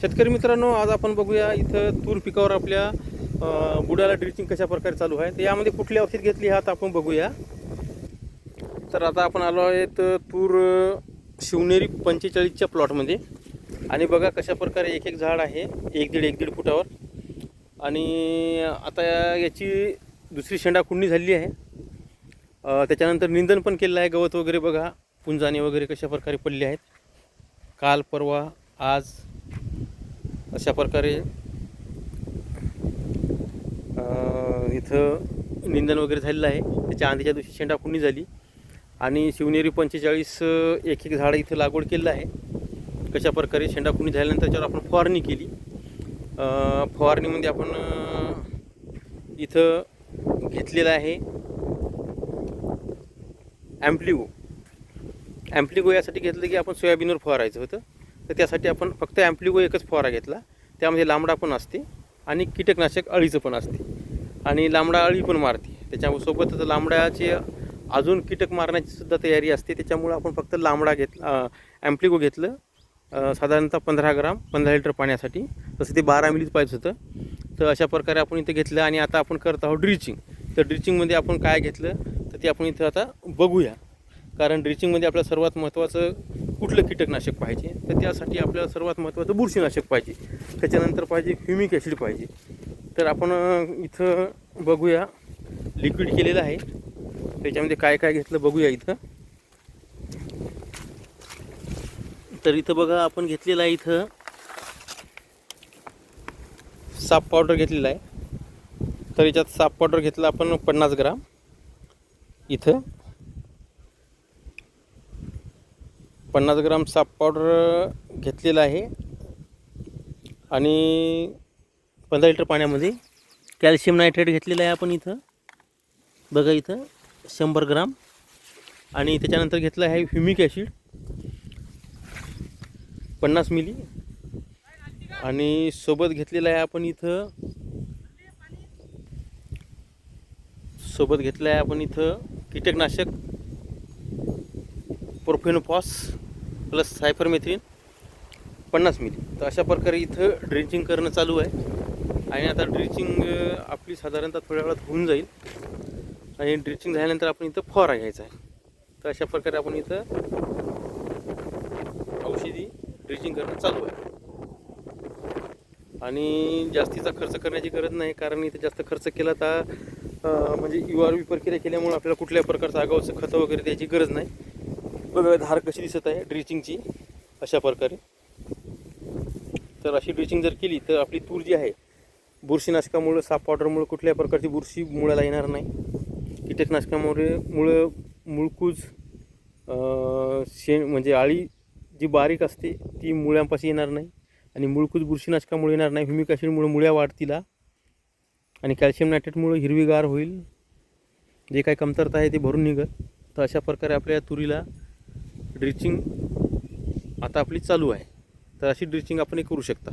शेतकरी मित्रांनो आज आपण बघूया इथं तूर पिकावर आपल्या बुडाला ड्रिचिंग कशा प्रकारे चालू आहे. तर यामध्ये कुठली औषध घेतली हात आपण बघूया. तर आता आपण आलो आहे तर तूर शिवनेरी पंचेचाळीसच्या प्लॉटमध्ये आणि बघा कशा प्रकारे एक एक झाड आहे एक दीड एक दीड फुटावर. आणि आता याची दुसरी शेंडा कुंडी झालेली आहे. त्याच्यानंतर निंदन पण केलेलं आहे गवत वगैरे बघा. पुंजाने वगैरे कशा प्रकारे पडले आहेत. काल परवा आज अशा प्रकारे इथं निंदन वगैरे झालेलं आहे. त्याच्या आंधीच्या दिवशी शेंडाखुंडी झाली. आणि शिवनेरी पंचेचाळीस एक एक झाडं इथं लागवड केलेलं आहे. कशा प्रकारे शेंडाखुंडी झाल्यानंतर त्याच्यावर आपण फवारणी केली. फवारणीमध्ये आपण इथं घेतलेलं आहे ॲम्प्लिगो. ॲम्प्लिगो यासाठी घेतलं की आपण सोयाबीनवर फवारायचं होतं. तर त्यासाठी आपण फक्त ॲम्प्लिगो एकच फवारा घेतला. त्यामध्ये लांबडा पण असते आणि कीटकनाशक अळीचं पण असते. आणि लांबडा अळी पण मारते. त्याच्यासोबतच लांबडाचे अजून कीटक मारण्याची सुद्धा तयारी असते. त्याच्यामुळं आपण फक्त लांबडा घेतला ॲम्प्लिगो घेतलं. साधारणतः पंधरा ग्राम पंधरा लिटर पाण्यासाठी. तसं ते बारा मिलीच पाहिजे होतं. तर अशा प्रकारे आपण इथं घेतलं आणि आता आपण करत आहोत ड्रिचिंग. तर ड्रिचिंगमध्ये आपण काय घेतलं? तर ते आपण इथं आता बघूया. कारण ड्रिचिंगमध्ये आपल्याला सर्वात महत्त्वाचं कुठलं कीटकनाशक पाहिजे तर त्यासाठी आपल्याला सर्वात महत्त्वाचं बुरशीनाशक पाहिजे. त्याच्यानंतर पाहिजे ह्युमिक ॲसिड पाहिजे. तर आपण इथं बघूया लिक्विड केलेलं आहे. त्याच्यामध्ये काय काय घेतलं बघूया इथं. तर इथं बघा आपण घेतलेलं आहे इथं. साप पावडर घेतलेला आहे. तर याच्यात साप पावडर घेतला आपण पन्नास ग्राम. इथं. पन्नास ग्राम साप पावडर घेतलेला आहे. आणि पंधरा लिटर पाण्यामध्ये कॅल्शियम नायट्रेट घेतलेलं आहे आपण इथं. बघा इथं शंभर ग्राम. आणि त्याच्यानंतर घेतलं आहे ह्युमिक ॲसिड पन्नास मिली. आणि सोबत घेतलेलं आहे आपण इथं सोबत घेतलं आहे आपण इथं कीटकनाशक प्रोफेनोफॉस प्लस सायफरमेथ्रिन पन्नास मिली तर अशा प्रकारे इथं ड्रिंचिंग करणं चालू आहे. आणि आता ड्रिचिंग आपली साधारणतः थोड्या वेळात होऊन जाईल. आणि ड्रिचिंग झाल्यानंतर आपण इथं फवारा घ्यायचा आहे. तर अशा प्रकारे आपण इथं औषधी ड्रिचिंग करणं चालू आहे. आणि जास्तीचा खर्च करण्याची गरज नाही. कारण इथे जास्त खर्च केला तर म्हणजे यू आर वी प्रक्रिया केल्यामुळे आपल्याला कुठल्या प्रकारचं आगाऊचं खतं वगैरे द्यायची गरज नाही. बघा धार कशी दिसत आहे ड्रिचिंगची अशा प्रकारे. तर अशी ड्रिचिंग जर केली तर आपली तूर जी आहे बुरशीनाशकामुळं साप पावडरमुळं कुठल्याही प्रकारची बुरशी मुळाला येणार नाही. कीटकनाशकामुळे मुळं मुळकूज शेण म्हणजे आळी जी बारीक असते ती मुळ्यांपाशी येणार नाही आणि मुळकूज बुरशीनाशकामुळे येणार नाही. ह्युमिक ॲसिडमुळे मुळ्या वाढतीला. आणि कॅल्शियम नायट्रेटमुळे हिरवीगार होईल. जे काही कमतरता आहे ते भरून निघत तर अशा प्रकारे आपल्या तुरीला ड्रिचिंग आता आपली चालू आहे. तर अशी ड्रिचिंग आपण हे करू शकता.